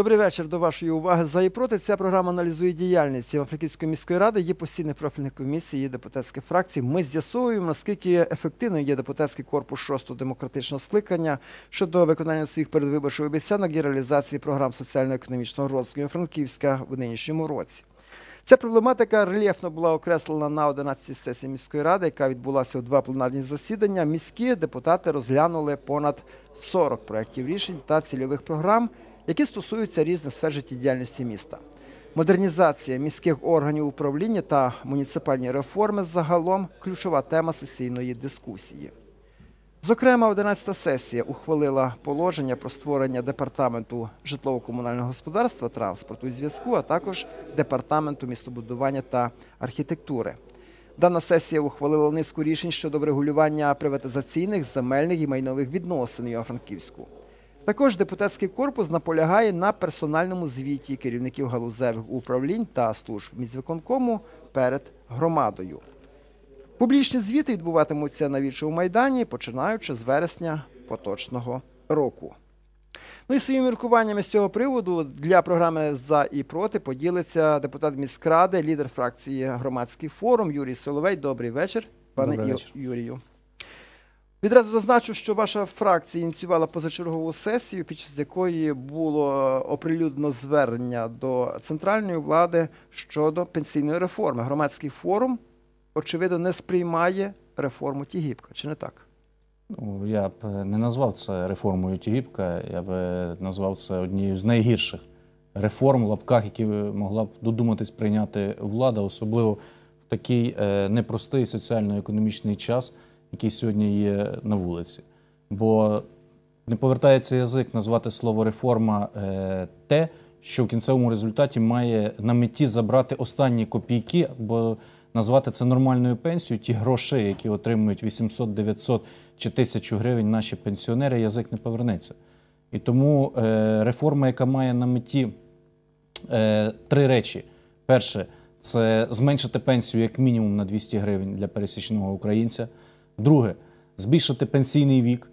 Добрий вечір. До вашої уваги за і проти. Ця програма аналізує діяльність Івано-Франківської міської ради. Є постійні профільні комісії, є депутатські фракції. Ми з'ясовуємо, наскільки ефективним є депутатський корпус шостого демократичного скликання щодо виконання своїх передвиборчих обіцянок і реалізації програм соціально-економічного розвитку Івано-Франківська в нинішньому році. Ця проблематика рельєфно була окреслена на 11-й сесії міської ради, яка відбулася у два пленарні засідання. Міські депутати розглянули понад 40 проєктів рішень та цільових програм, які стосуються різних сфер життєдіяльності міста. Модернізація міських органів управління та муніципальні реформи загалом ключова тема сесійної дискусії. Зокрема, 11-та сесія ухвалила положення про створення департаменту житлово-комунального господарства, транспорту і зв'язку, а також департаменту містобудування та архітектури. Дана сесія ухвалила низку рішень щодо врегулювання приватизаційних, земельних і майнових відносин у Івано-Франківську. Також депутатський корпус наполягає на персональному звіті керівників галузевих управлінь та служб міськвиконкому перед громадою. Публічні звіти відбуватимуться на Вічому майдані, починаючи з вересня поточного року. Ну і своїми міркуваннями з цього приводу для програми за і проти поділиться депутат міськради, лідер фракції Громадський форум Юрій Соловей. Добрий вечір, пане Добрий вечір. Юрію. Відразу зазначу, що ваша фракція ініціювала позачергову сесію, під час якої було оприлюднено звернення до центральної влади щодо пенсійної реформи. Громадський форум, очевидно, не сприймає реформу Тігіпка. Чи не так? Ну, я б не назвав це реформою Тігіпка, я б назвав це однією з найгірших реформ в лапках, які могла б додуматись прийняти влада, особливо в такий е, непростий соціально-економічний час, який сьогодні є на вулиці. Бо не повертається язик назвати слово реформа е, те, що в кінцевому результаті має на меті забрати останні копійки, бо назвати це нормальною пенсією, ті гроші, які отримують 800, 900 чи 1000 гривень наші пенсіонери, язик не повернеться. І тому е, реформа, яка має на меті е, три речі: перше, це зменшити пенсію як мінімум на 200 гривень для пересічного українця. Друге, збільшити пенсійний вік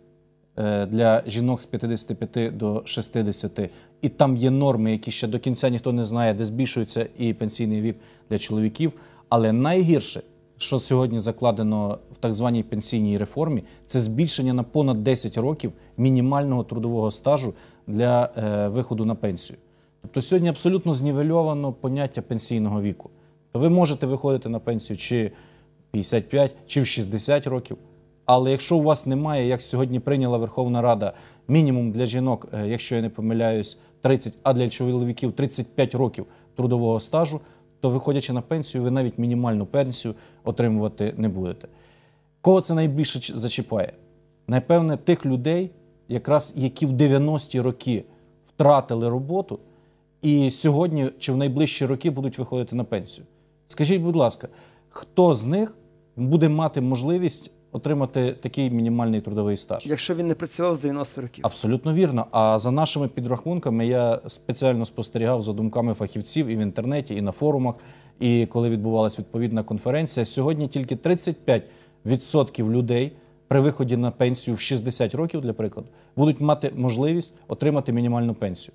е, для жінок з 55 до 60. І там є норми, які ще до кінця ніхто не знає, де збільшується і пенсійний вік для чоловіків. Але найгірше, що сьогодні закладено в так званій пенсійній реформі, це збільшення на понад 10 років мінімального трудового стажу для е, виходу на пенсію. Тобто сьогодні абсолютно знівельовано поняття пенсійного віку. Ви можете виходити на пенсію чи 55, чи в 60 років. Але якщо у вас немає, як сьогодні прийняла Верховна Рада, мінімум для жінок, е, якщо я не помиляюсь, 30, а для чоловіків 35 років трудового стажу, то виходячи на пенсію, ви навіть мінімальну пенсію отримувати не будете. Кого це найбільше зачіпає? Напевне, тих людей, якраз які в 90-ті роки втратили роботу, і сьогодні чи в найближчі роки будуть виходити на пенсію. Скажіть, будь ласка, хто з них буде мати можливість отримати такий мінімальний трудовий стаж? Якщо він не працював з 90 років. Абсолютно вірно. А за нашими підрахунками, я спеціально спостерігав за думками фахівців і в інтернеті, і на форумах. І коли відбувалася відповідна конференція, сьогодні тільки 35% людей при виході на пенсію в 60 років, для прикладу, будуть мати можливість отримати мінімальну пенсію.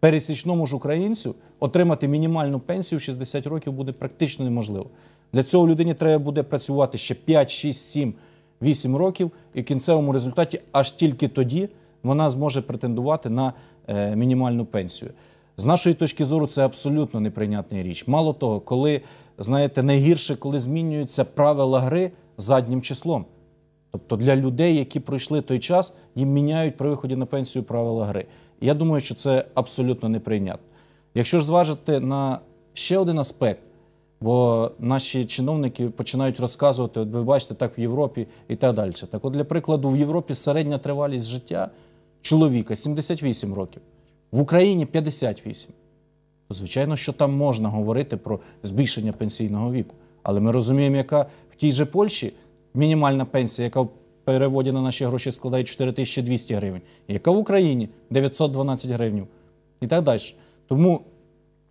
Пересічному ж українцю отримати мінімальну пенсію в 60 років буде практично неможливо. Для цього людині треба буде працювати ще 5, 6, 7, 8 років, і в кінцевому результаті аж тільки тоді вона зможе претендувати на е, мінімальну пенсію. З нашої точки зору, це абсолютно неприйнятна річ. Мало того, коли знаєте, найгірше, коли змінюються правила гри заднім числом. Тобто для людей, які пройшли той час, їм міняють при виході на пенсію правила гри. Я думаю, що це абсолютно неприйнятно. Якщо ж зважити на ще один аспект, бо наші чиновники починають розказувати, от ви бачите, так в Європі і так далі. Так, от, для прикладу, в Європі середня тривалість життя чоловіка 78 років, в Україні 58. То, звичайно, що там можна говорити про збільшення пенсійного віку. Але ми розуміємо, яка в тій же Польщі мінімальна пенсія, яка в переводі на наші гроші складає 4200 гривень, яка в Україні 912 гривень і так далі. Тому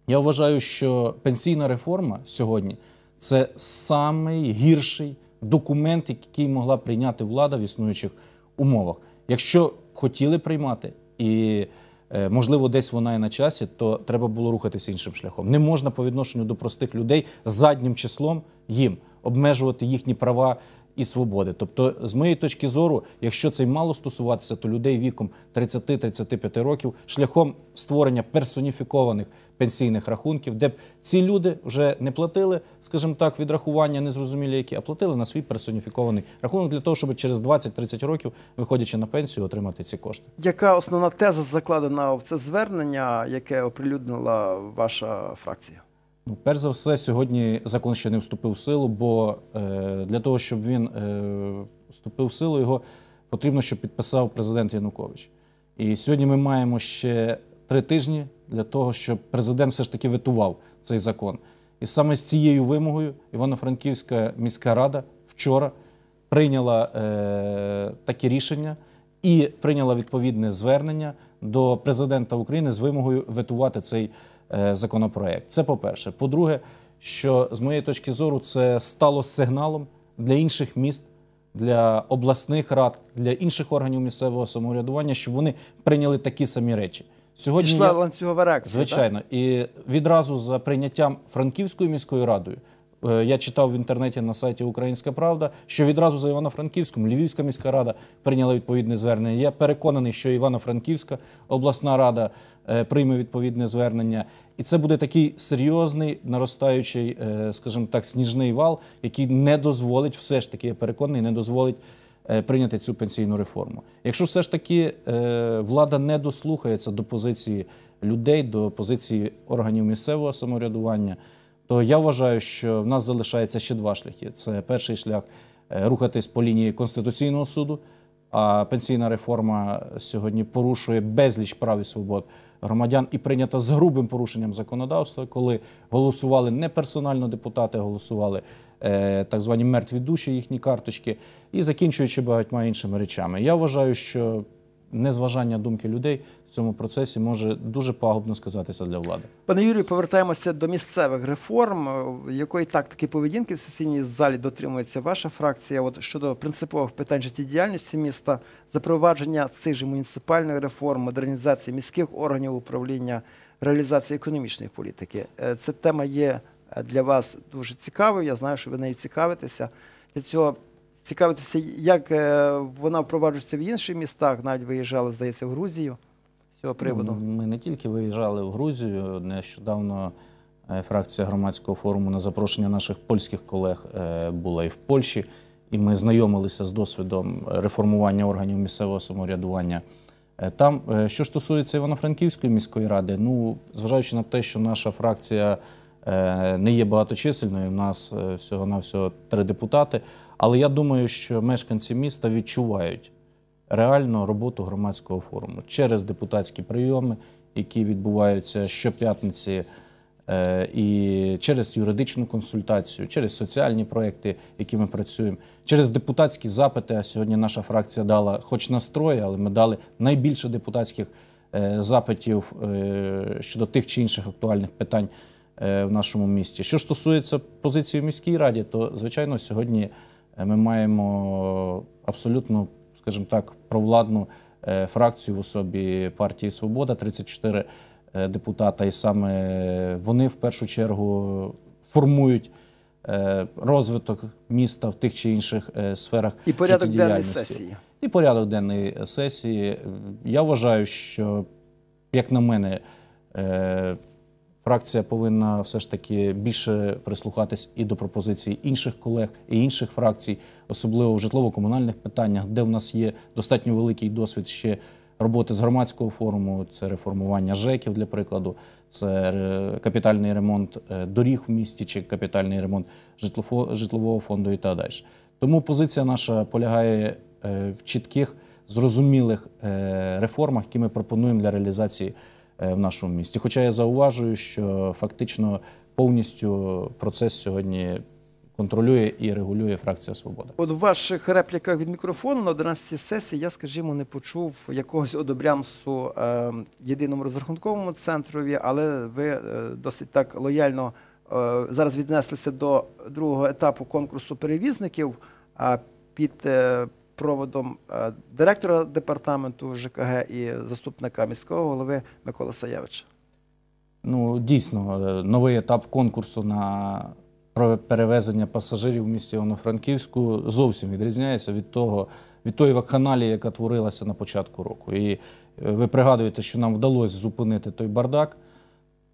я вважаю, що пенсійна реформа сьогодні це самий гірший документ, який могла прийняти влада в існуючих умовах. Якщо хотіли приймати і е, можливо, десь вона і на часі, то треба було рухатися іншим шляхом. Не можна по відношенню до простих людей заднім числом їм обмежувати їхні права і свободи. Тобто, з моєї точки зору, якщо це й мало стосуватися, то людей віком 30-35 років шляхом створення персоніфікованих пенсійних рахунків, де б ці люди вже не платили, скажімо так, відрахування незрозумілі які, а платили на свій персоніфікований рахунок для того, щоб через 20-30 років, виходячи на пенсію, отримати ці кошти. Яка основна теза закладена в це звернення, яке оприлюднила ваша фракція? Ну, перш за все, сьогодні закон ще не вступив в силу, бо е, для того, щоб він е, вступив в силу, його потрібно, щоб підписав президент Янукович. І сьогодні ми маємо ще три тижні для того, щоб президент все ж таки ветував цей закон. І саме з цією вимогою Івано-Франківська міська рада вчора прийняла е, таке рішення і прийняла відповідне звернення до президента України з вимогою ветувати цей е, законопроект. Це по-перше. По-друге, що з моєї точки зору це стало сигналом для інших міст, для обласних рад, для інших органів місцевого самоврядування, щоб вони прийняли такі самі речі. Сьогодні Пішла я- ланцюгова реакція. Звичайно, і відразу за прийняттям Франківською міською радою. Е, Я читав в інтернеті на сайті Українська Правда, що відразу за Івано-Франківськом Львівська міська рада прийняла відповідне звернення. Я переконаний, що Івано-Франківська обласна рада е, прийме відповідне звернення, і це буде такий серйозний наростаючий, е, скажімо так, сніжний вал, який не дозволить, все ж таки, я переконаний, не дозволить прийняти цю пенсійну реформу. Якщо все ж таки влада не дослухається до позиції людей, до позиції органів місцевого самоврядування, то я вважаю, що в нас залишається ще два шляхи. Це перший шлях е, рухатись по лінії Конституційного суду. А пенсійна реформа сьогодні порушує безліч прав і свобод громадян і прийнята з грубим порушенням законодавства, коли голосували не персонально депутати, голосували е, так звані мертві душі, їхні карточки, і закінчуючи багатьма іншими речами. Я вважаю, що незважання думки людей в цьому процесі може дуже пагубно сказатися для влади. Пане Юрію, повертаємося до місцевих реформ. Е, Якої тактики поведінки в сесійній залі дотримується ваша фракція? От щодо принципових питань життєдіяльності міста, запровадження цих же муніципальних реформ, модернізації міських органів управління, реалізації економічної політики. Е, Ця тема є е, для вас дуже цікавою. Я знаю, що ви нею цікавитеся. Для цього цікавитися, як е, вона впроваджується в інших містах. Навіть виїжджали, здається, в Грузію з цього приводу. Ну, Ми не тільки виїжджали в Грузію. Нещодавно е, фракція громадського форуму на запрошення наших польських колег е, була і в Польщі, і ми знайомилися з досвідом реформування органів місцевого самоврядування. Там, що стосується Івано-Франківської міської ради, ну зважаючи на те, що наша фракція не є багаточисельною, в нас е, всього-навсього три депутати. Але я думаю, що мешканці міста відчувають реально роботу громадського форуму через депутатські прийоми, які відбуваються щоп'ятниці, е, і через юридичну консультацію, через соціальні проекти, які ми працюємо, через депутатські запити. А сьогодні наша фракція дала, хоч настрої, але ми дали найбільше депутатських е, запитів е, щодо тих чи інших актуальних питань е, в нашому місті. Що ж стосується позиції в міській раді, то звичайно сьогодні е, ми маємо абсолютно, скажімо так, провладну е, фракцію в особі партії Свобода, 34 е, депутата, і саме вони в першу чергу формують е, розвиток міста в тих чи інших е, сферах І порядок денний сесії. І порядок денний сесії. Я вважаю, що, як на мене, е, фракція повинна все ж таки більше прислухатись і до пропозицій інших колег і інших фракцій, особливо в житлово-комунальних питаннях, де в нас є достатньо великий досвід ще роботи з громадського форуму, це реформування ЖЕКів, для прикладу, це е, капітальний ремонт е, доріг в місті чи капітальний ремонт житлового фонду і так далі. Тому позиція наша полягає е, в чітких, зрозумілих реформах, які ми пропонуємо для реалізації в нашому місті. Хоча я зауважую, що фактично повністю процес сьогодні контролює і регулює фракція Свобода. От в ваших репліках від мікрофону на 11-й сесії я, скажімо, не почув якогось одобрямсу е, єдиному розрахунковому центрові, але ви е, досить так лояльно е, зараз віднеслися до другого етапу конкурсу перевізників. А під е, проводом е, директора департаменту ЖКГ і заступника міського голови Миколи Саєвича. Ну, дійсно, е, новий етап конкурсу на перевезення пасажирів в місті Івано-Франківську зовсім відрізняється від того, від тої вакханалії, яка творилася на початку року. І е, ви пригадуєте, що нам вдалося зупинити той бардак,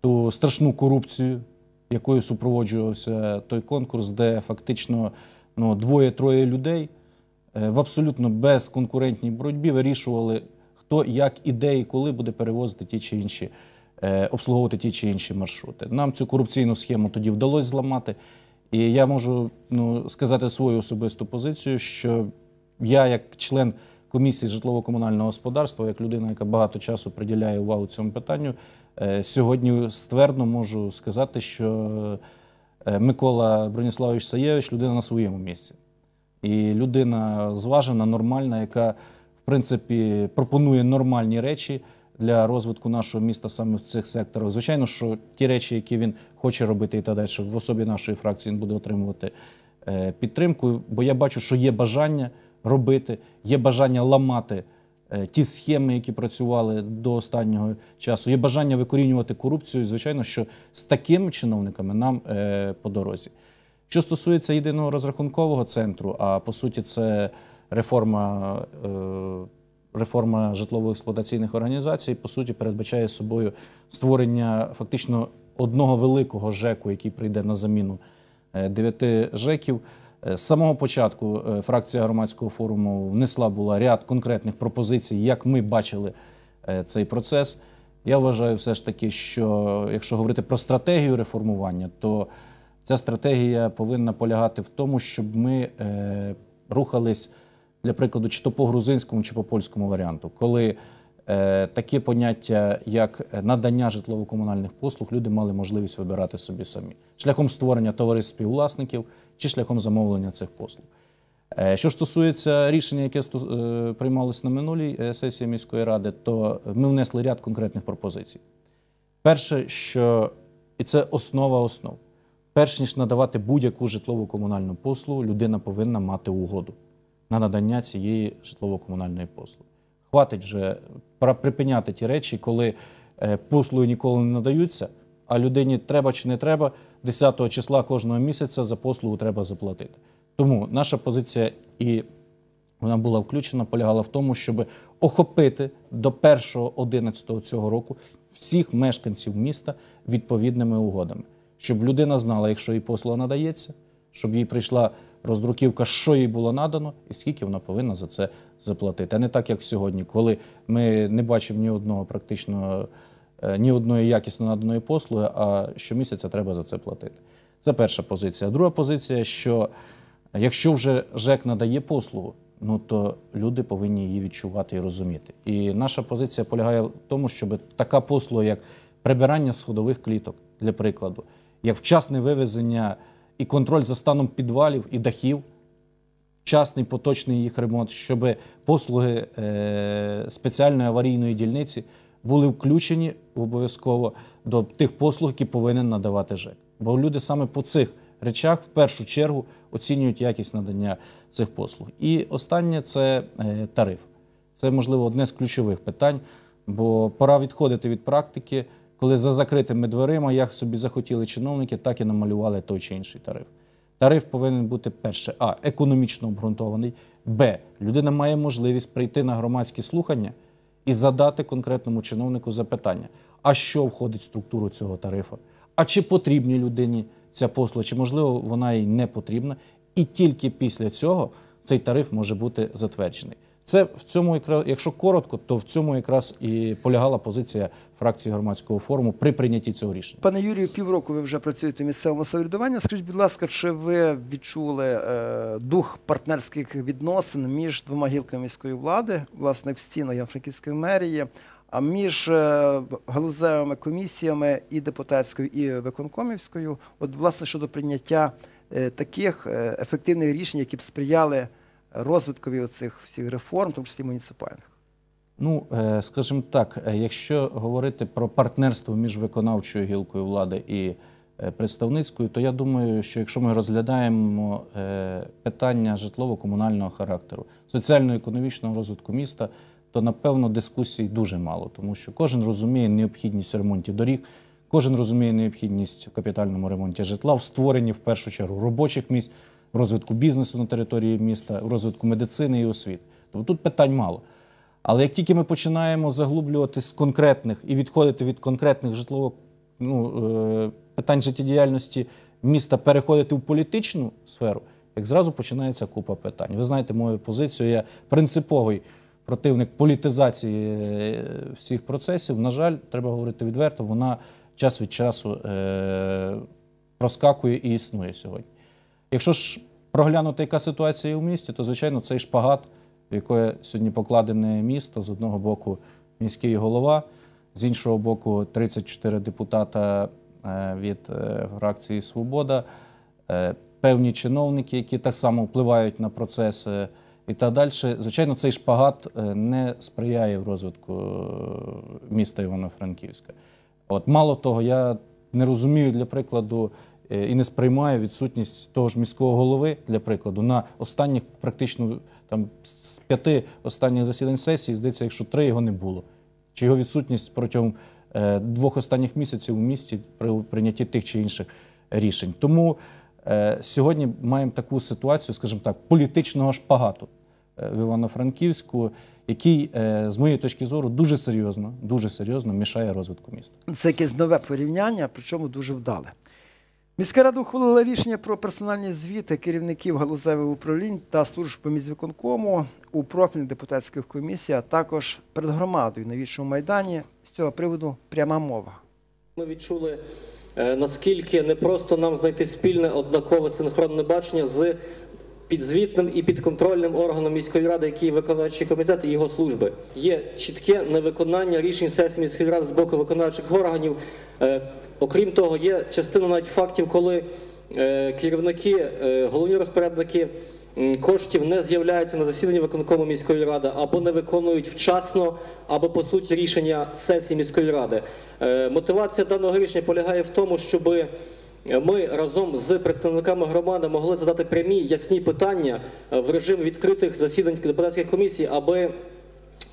ту страшну корупцію, якою супроводжувався той конкурс, де фактично ну, двоє-троє людей в абсолютно безконкурентній боротьбі вирішували, хто як і де і коли буде перевозити ті чи інші, е, обслуговувати ті чи інші маршрути. Нам цю корупційну схему тоді вдалося зламати. І я можу ну, сказати свою особисту позицію, що я, як член комісії житлово-комунального господарства, як людина, яка багато часу приділяє увагу цьому питанню, е, сьогодні ствердно можу сказати, що е, Микола Броніславович Саєвич людина на своєму місці. І людина зважена, нормальна, яка, в принципі, пропонує нормальні речі для розвитку нашого міста саме в цих секторах. Звичайно, що ті речі, які він хоче робити і так далі, в особі нашої фракції він буде отримувати е, підтримку, бо я бачу, що є бажання робити, є бажання ламати е, ті схеми, які працювали до останнього часу, є бажання викорінювати корупцію. І, Звичайно, що з такими чиновниками нам е, по дорозі. Що стосується єдиного розрахункового центру, а по суті, це реформа, е, реформа житлово-експлуатаційних організацій, по суті, передбачає собою створення фактично одного великого ЖЕКу, який прийде на заміну е, дев'яти ЖЕКів. Е, З самого початку фракція громадського форуму внесла була ряд конкретних пропозицій, як ми бачили цей процес. Я вважаю все ж таки, що якщо говорити про стратегію реформування, то ця стратегія повинна полягати в тому, щоб ми е, рухались, для прикладу, чи то по грузинському, чи по польському варіанту, коли е, таке поняття, як надання житлово-комунальних послуг, люди мали можливість вибирати собі самі шляхом створення товариств співвласників чи шляхом замовлення цих послуг. Е, Що стосується рішення, яке е, приймалось на минулій е, сесії міської ради, то ми внесли ряд конкретних пропозицій. Перше, що і це основа основ. Перш ніж надавати будь-яку житлову комунальну послугу, людина повинна мати угоду на надання цієї житлово-комунальної послуги. Хватить вже припиняти ті речі, коли е, послуги ніколи не надаються, а людині треба чи не треба, 10 числа кожного місяця за послугу треба заплатити. Тому наша позиція і вона була включена, полягала в тому, щоб охопити до 1.11 цього року всіх мешканців міста відповідними угодами, щоб людина знала, якщо їй послуга надається, щоб їй прийшла роздруківка, що їй було надано, і скільки вона повинна за це заплатити. А не так, як сьогодні, коли ми не бачимо ні одного практично е, ні одної якісно наданої послуги, а щомісяця треба за це платити. Це перша позиція. Друга позиція, що якщо вже ЖЕК надає послугу, ну то люди повинні її відчувати і розуміти. І наша позиція полягає в тому, щоб така послуга, як прибирання сходових кліток, для прикладу, як вчасне вивезення і контроль за станом підвалів і дахів, вчасний поточний їх ремонт, щоб послуги е, спеціальної аварійної дільниці були включені обов'язково до тих послуг, які повинен надавати ЖЕК. Бо люди саме по цих речах в першу чергу оцінюють якість надання цих послуг. І останнє це е, тариф. Це, можливо, одне з ключових питань, бо пора відходити від практики, коли за закритими дверима, як собі захотіли чиновники, так і намалювали той чи інший тариф. Тариф повинен бути перше, а економічно обґрунтований, б. Людина має можливість прийти на громадські слухання і задати конкретному чиновнику запитання: а що входить в структуру цього тарифу? А чи потрібні людині ця послуга, чи можливо вона їй не потрібна? І тільки після цього цей тариф може бути затверджений. Це в цьому якщо коротко, то в цьому якраз і полягала позиція фракції громадського форуму при прийнятті цього рішення. Пане Юрію, півроку ви вже працюєте в місцевому самоврядуванні. Скажіть, будь ласка, чи ви відчули е, дух партнерських відносин між двома гілками міської влади, власне, в стінах Янфранківської мерії, а між е, галузевими комісіями і депутатською, і виконкомівською, от власне щодо прийняття е, таких ефективних рішень, які б сприяли розвиткові оцих всіх реформ, тому числі муніципальних? Ну, е, скажімо так, е, якщо говорити про партнерство між виконавчою гілкою влади і е, представницькою, то я думаю, що якщо ми розглядаємо питання житлово-комунального характеру, соціально-економічного розвитку міста, то напевно дискусій дуже мало, тому що кожен розуміє необхідність ремонтів доріг, кожен розуміє необхідність в капітальному ремонті житла, в створенні в першу чергу робочих місць, в розвитку бізнесу на території міста, в розвитку медицини і освіти. Тобто тут питань мало. Але як тільки ми починаємо заглублюватись з конкретних і відходити від конкретних житлових ну, е, питань життєдіяльності міста, переходити в політичну сферу, як зразу починається купа питань. Ви знаєте мою позицію, я принциповий противник політизації е, всіх процесів. На жаль, треба говорити відверто, вона час від часу е, проскакує і існує сьогодні. Якщо ж проглянути, яка ситуація є у місті, то звичайно цей шпагат, в яке сьогодні покладене місто, з одного боку міський голова, з іншого боку, 34 депутата е, від е, фракції Свобода, е, певні чиновники, які так само впливають на процеси і так далі. Звичайно, цей шпагат не сприяє в розвитку міста Івано-Франківська. От мало того, я не розумію для прикладу і не сприймаю відсутність того ж міського голови, для прикладу, на останніх практично там з п'яти останніх засідань сесії, здається, якщо три його не було. Чи його відсутність протягом е, двох останніх місяців у місті при прийнятті тих чи інших рішень. Тому е, сьогодні маємо таку ситуацію, скажімо так, політичного шпагату е, в Івано-Франківську, який, е, з моєї точки зору, дуже серйозно, дуже серйозно мішає розвитку міста. Це якесь нове порівняння, причому дуже вдале. Міська рада ухвалила рішення про персональні звіти керівників галузевих управлінь та служб міськвиконкому у профільних депутатських комісіях, а також перед громадою на Вічному майдані. З цього приводу пряма мова. Ми відчули, е, наскільки непросто нам знайти спільне однакове синхронне бачення з підзвітним і підконтрольним органом міської ради, який виконавчий комітет і його служби. Є чітке невиконання рішень сесії міської ради з боку виконавчих органів. Е, Окрім того, є частина навіть фактів, коли е, керівники, е, головні розпорядники коштів не з'являються на засіданні виконкому міської ради або не виконують вчасно, або по суті рішення сесії міської ради. Мотивація даного рішення полягає в тому, щоби ми разом з представниками громади могли задати прямі ясні питання е, в режим відкритих засідань депутатських комісій, аби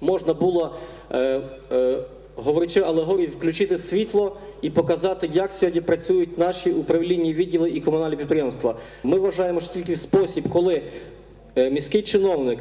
можна було, е, е, говорячи алегорію, включити світло і показати, як сьогодні працюють наші управлінні відділи і комунальні підприємства. Ми вважаємо, що тільки спосіб, коли е, міський чиновник,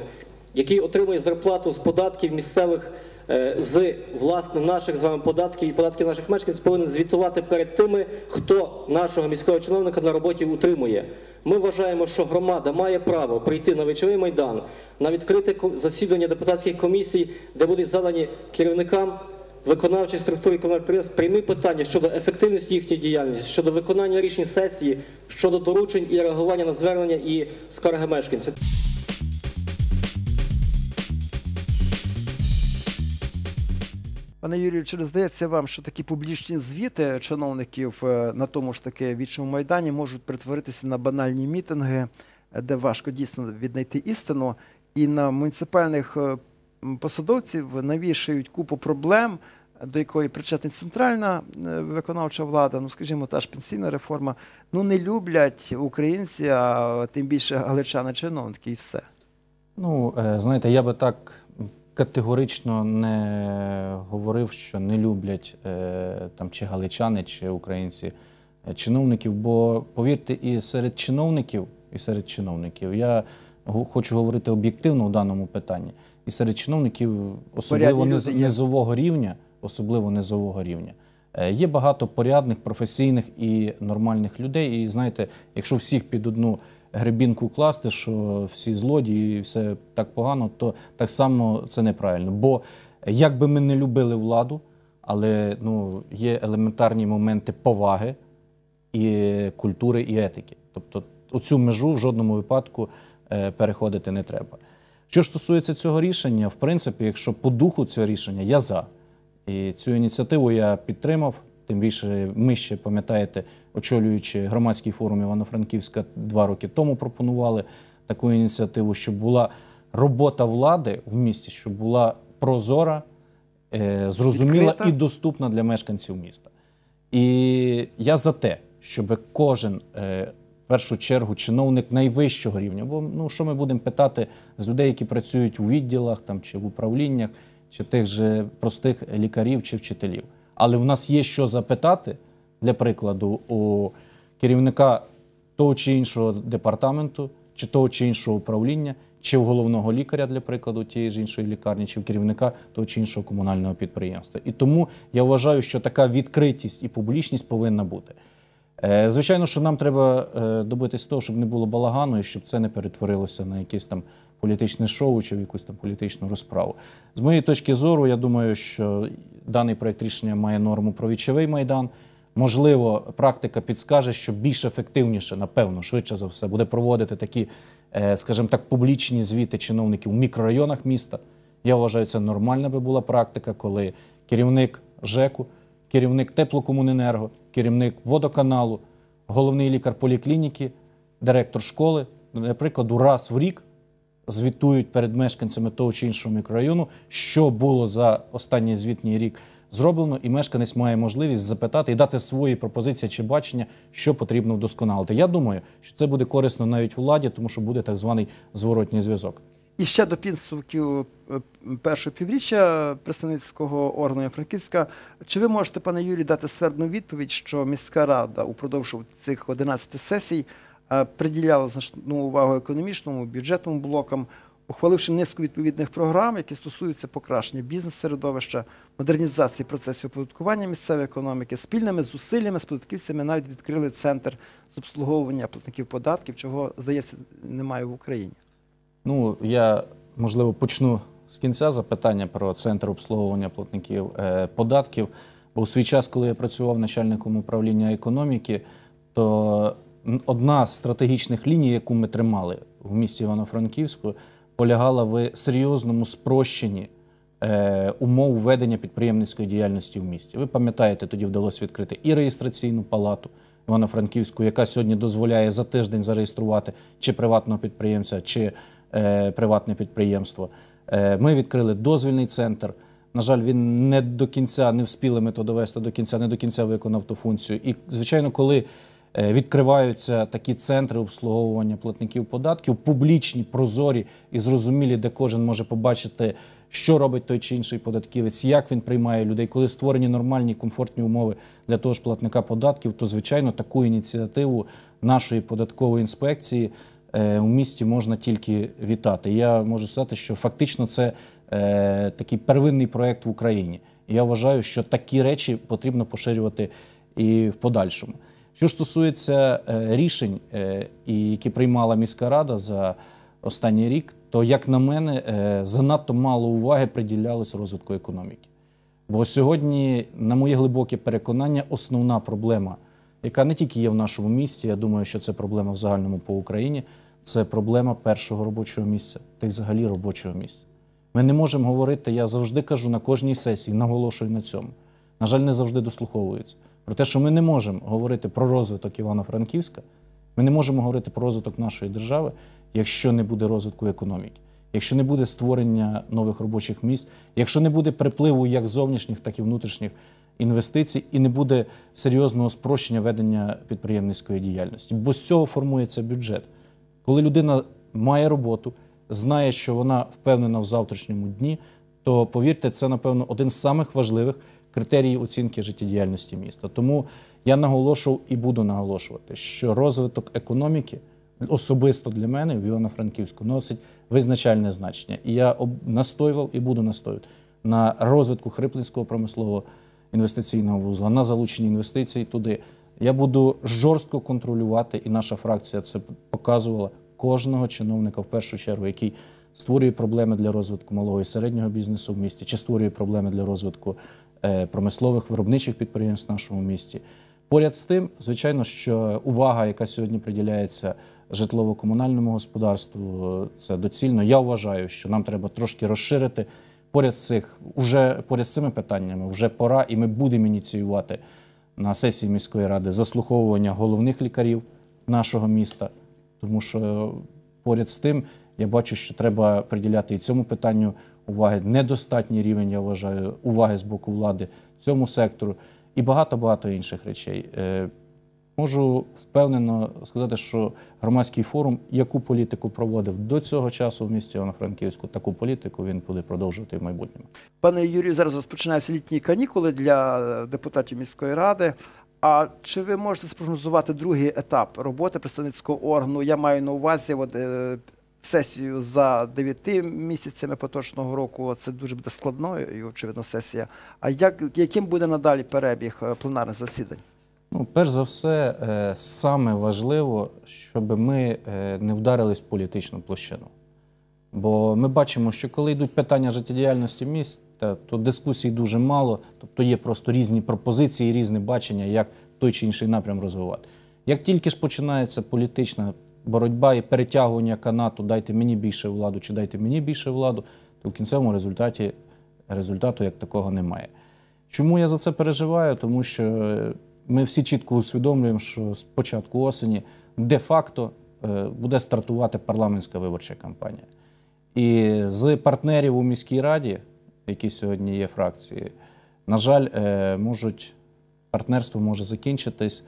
який отримує зарплату з податків місцевих. Е, З власне наших з вами податків і податків наших мешканців повинен звітувати перед тими, хто нашого міського чиновника на роботі утримує. Ми вважаємо, що громада має право прийти на вечовий майдан на відкрите засідання депутатських комісій, де будуть задані керівникам виконавчої структури комунальних підприємств прямі питання щодо ефективності їхньої діяльності, щодо виконання рішень сесії, щодо доручень і реагування на звернення і скарги мешканців. Пане Юрію, чи не здається вам, що такі публічні звіти чиновників е, на тому ж таки вічному майдані можуть перетворитися на банальні мітинги, де важко дійсно віднайти істину, і на муніципальних е, посадовців навішають купу проблем, до якої причетна центральна е, виконавча влада, ну скажімо, та ж пенсійна реформа, ну не люблять українці, а тим більше галичани чиновники, і все. Ну, знаєте, я би так категорично не говорив, що не люблять е, там чи галичани, чи українці е, чиновників. Бо повірте, і серед чиновників, і серед чиновників, я хочу говорити об'єктивно в даному питанні. І серед чиновників, особливо низ, низового рівня, особливо низового рівня. Е, Є багато порядних, професійних і нормальних людей. І знаєте, якщо всіх під одну гребінку класти, що всі злодії і все так погано, то так само це неправильно. Бо як би ми не любили владу, але ну, є елементарні моменти поваги і культури і етики. Тобто оцю межу в жодному випадку е, переходити не треба. Що ж стосується цього рішення, в принципі, якщо по духу цього рішення, я за. І цю ініціативу я підтримав. Тим більше ми ще пам'ятаєте, очолюючи громадський форум Івано-Франківська два роки тому пропонували таку ініціативу, щоб була робота влади в місті, щоб була прозора, е, зрозуміла Відкрита. і доступна для мешканців міста. І я за те, щоб кожен е, в першу чергу чиновник найвищого рівня. Бо ну що ми будемо питати з людей, які працюють у відділах там чи в управліннях, чи тих же простих лікарів чи вчителів. Але в нас є що запитати для прикладу у керівника того чи іншого департаменту, чи того чи іншого управління, чи у головного лікаря, для прикладу, тієї ж іншої лікарні, чи в керівника того чи іншого комунального підприємства. І тому я вважаю, що така відкритість і публічність повинна бути. Е, Звичайно, що нам треба е, добитись того, щоб не було балагану і щоб це не перетворилося на якесь там політичне шоу чи в якусь там політичну розправу. З моєї точки зору, я думаю, що даний проект рішення має норму про вічовий майдан. Можливо, практика підскаже, що більш ефективніше, напевно, швидше за все, буде проводити такі, е, скажімо так, публічні звіти чиновників у мікрорайонах міста. Я вважаю, це нормальна би була практика, коли керівник ЖЕКу, керівник теплокомуненерго, керівник водоканалу, головний лікар поліклініки, директор школи, для прикладу, раз в рік звітують перед мешканцями того чи іншого мікрорайону, що було за останній звітній рік зроблено, і мешканець має можливість запитати і дати свої пропозиції чи бачення, що потрібно вдосконалити. Я думаю, що це буде корисно навіть владі, тому що буде так званий зворотній зв'язок. І ще до підсумків е, першого півріччя представницького органу Франківська. Чи ви можете, пане Юрій, дати ствердну відповідь, що міська рада упродовж цих 11 сесій приділяла значну увагу економічному бюджетному блокам, ухваливши низку відповідних програм, які стосуються покращення бізнес-середовища, модернізації процесів оподаткування місцевої економіки, спільними зусиллями з податківцями навіть відкрили центр з обслуговування платників податків, чого здається немає в Україні. Ну, я можливо почну з кінця запитання про центр обслуговування платників е, податків. Бо у свій час, коли я працював начальником управління економіки, то одна з стратегічних ліній, яку ми тримали в місті Івано-Франківську, полягала в серйозному спрощенні е, умов ведення підприємницької діяльності в місті. Ви пам'ятаєте, тоді вдалося відкрити і реєстраційну палату Івано-Франківську, яка сьогодні дозволяє за тиждень зареєструвати чи приватного підприємця, чи е, приватне підприємство. Е, ми відкрили дозвільний центр. На жаль, він не до кінця не вспіли ми то довести до кінця, не до кінця виконав ту функцію. І, звичайно, коли відкриваються такі центри обслуговування платників податків, публічні, прозорі і зрозумілі, де кожен може побачити, що робить той чи інший податківець, як він приймає людей, коли створені нормальні комфортні умови для того ж платника податків, то звичайно таку ініціативу нашої податкової інспекції е, у місті можна тільки вітати. Я можу сказати, що фактично це е, такий первинний проект в Україні. Я вважаю, що такі речі потрібно поширювати і в подальшому. Що ж стосується е, рішень, е, які приймала міська рада за останній рік, то, як на мене, е, занадто мало уваги приділялось розвитку економіки. Бо сьогодні, на моє глибоке переконання, основна проблема, яка не тільки є в нашому місті, я думаю, що це проблема в загальному по Україні, це проблема першого робочого місця та й взагалі робочого місця. Ми не можемо говорити, я завжди кажу на кожній сесії, наголошую на цьому. На жаль, не завжди дослуховуються. Про те, що ми не можемо говорити про розвиток Івано-Франківська, ми не можемо говорити про розвиток нашої держави, якщо не буде розвитку економіки, якщо не буде створення нових робочих місць, якщо не буде припливу як зовнішніх, так і внутрішніх інвестицій, і не буде серйозного спрощення ведення підприємницької діяльності. Бо з цього формується бюджет. Коли людина має роботу, знає, що вона впевнена в завтрашньому дні, то повірте, це напевно один з самих важливих критеріїв оцінки життєдіяльності міста. Тому я наголошував і буду наголошувати, що розвиток економіки особисто для мене в Івано-Франківську носить визначальне значення. І я настоював і буду настоювати на розвитку Хриплинського промислового інвестиційного вузла, на залученні інвестицій туди. Я буду жорстко контролювати, і наша фракція це показувала кожного чиновника в першу чергу, який створює проблеми для розвитку малого і середнього бізнесу в місті, чи створює проблеми для розвитку промислових виробничих підприємств в нашому місті. Поряд з тим, звичайно, що увага, яка сьогодні приділяється житлово-комунальному господарству, це доцільно. Я вважаю, що нам треба трошки розширити поряд цих, уже поряд з цими питаннями, вже пора, і ми будемо ініціювати на сесії міської ради заслуховування головних лікарів нашого міста, тому що поряд з тим я бачу, що треба приділяти і цьому питанню уваги. Недостатній рівень, я вважаю, уваги з боку влади цьому сектору і багато-багато інших речей. Е, Можу впевнено сказати, що громадський форум, яку політику проводив до цього часу в місті Івано-Франківську, таку політику він буде продовжувати в майбутньому. Пане Юрію, зараз розпочинаються літні канікули для депутатів міської ради. А чи ви можете спрогнозувати другий етап роботи представницького органу? Я маю на увазі от, е, сесію за 9 місяцями поточного року. Це дуже буде складною і очевидно сесія. А як, яким буде надалі перебіг е, пленарних засідань? Ну, перш за все, е, саме важливо, щоб ми е, не вдарились в політичну площину. Бо ми бачимо, що коли йдуть питання життєдіяльності міста, то дискусій дуже мало, тобто є просто різні пропозиції, різні бачення, як той чи інший напрям розвивати. Як тільки ж починається політична боротьба і перетягування канату, дайте мені більше владу чи дайте мені більше владу, то в кінцевому результаті результату як такого немає. Чому я за це переживаю? Тому що е, ми всі чітко усвідомлюємо, що з початку осені де-факто е, буде стартувати парламентська виборча кампанія. І з партнерів у міській раді, які сьогодні є фракції, на жаль, е, можуть партнерство може закінчитись.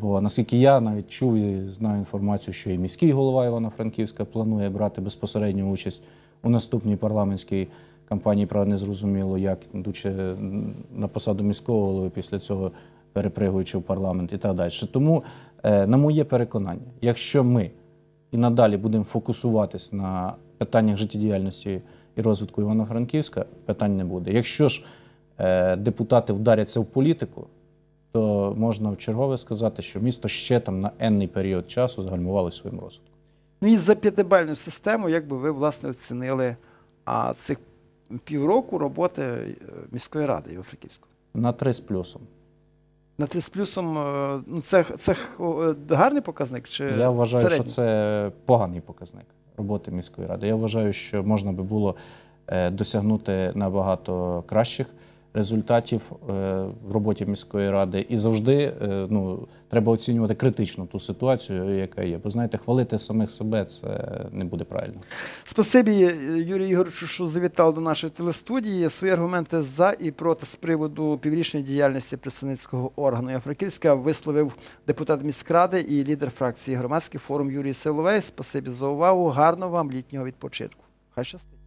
Бо наскільки я навіть чув і знаю інформацію, що і міський голова Івано-Франківська планує брати безпосередню участь у наступній парламентській кампанії, правда, не зрозуміло, як йдучи на посаду міського голови, після цього перепригуючи в парламент і так далі. Тому, е, на моє переконання, якщо ми і надалі будемо фокусуватись на питаннях життєдіяльності і розвитку Івано-Франківська, питань не буде. Якщо ж е, депутати вдаряться в політику, то можна в чергове сказати, що місто ще там на енний період часу згальмувало своїм розвитком. Ну і за п'ятибальну систему, як би ви власне оцінили а, цих півроку роботи е, міської ради Івано-Франківської? На три з плюсом. На ти з плюсом, е, ну це, це е, гарний показник? Чи Я вважаю, середній? що це поганий показник роботи міської ради. Я вважаю, що можна би було досягнути набагато кращих результатів е, в роботі міської ради. І завжди е, ну, треба оцінювати критично ту ситуацію, яка є. Бо знаєте, хвалити самих себе це не буде правильно. Спасибі, е, Юрію Ігоровичу, що завітали до нашої телестудії. Свої аргументи за і проти з приводу піврічної діяльності представницького органу Євроківська висловив депутат міськради і лідер фракції громадський форум Юрій Силовей. Спасибі за увагу. Гарного вам літнього відпочинку. Хай щастить.